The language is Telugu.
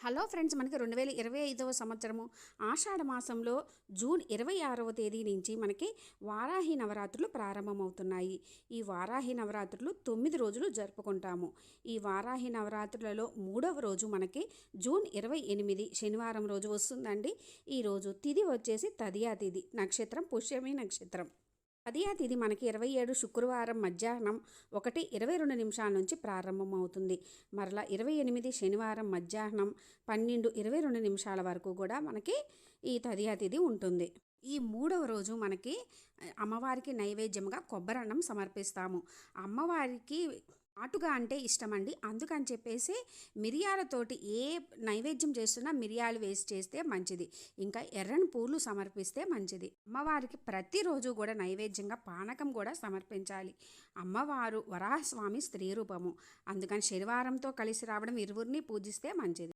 హలో ఫ్రెండ్స్ మనకి రెండు వేల ఇరవై ఐదవ సంవత్సరము ఆషాఢ మాసంలో జూన్ ఇరవై ఆరవ తేదీ నుంచి మనకి వారాహి నవరాత్రులు ప్రారంభమవుతున్నాయి. ఈ వారాహి నవరాత్రులు తొమ్మిది రోజులు జరుపుకుంటాము. ఈ వారాహి నవరాత్రులలో మూడవ రోజు మనకి జూన్ ఇరవై ఎనిమిది శనివారం రోజు వస్తుందండి. ఈరోజు తిది వచ్చేసి తదియా తిది నక్షత్రం పుష్యమి నక్షత్రం. తదియా తిది మనకి ఇరవై ఏడు శుక్రవారం మధ్యాహ్నం ఒకటి ఇరవై రెండు నిమిషాల నుంచి ప్రారంభమవుతుంది. మరలా ఇరవై ఎనిమిది శనివారం మధ్యాహ్నం పన్నెండు ఇరవై రెండు నిమిషాల వరకు కూడా మనకి ఈ తదియా తేదీ ఉంటుంది. ఈ మూడవ రోజు మనకి అమ్మవారికి నైవేద్యంగా కొబ్బరన్నం సమర్పిస్తాము. అమ్మవారికి ఘాటుగా అంటే ఇష్టమండి. అందుకని చెప్పేసి మిరియాలతోటి ఏ నైవేద్యం చేస్తున్నా మిరియాలు వేసి చేస్తే మంచిది. ఇంకా ఎర్రని పూలు సమర్పిస్తే మంచిది. అమ్మవారికి ప్రతిరోజు కూడా నైవేద్యంగా పానకం కూడా సమర్పించాలి. అమ్మవారు వరాహస్వామి స్త్రీ రూపము. అందుకని శనివారంతో కలిసి రావడం ఇరువురిని పూజిస్తే మంచిది.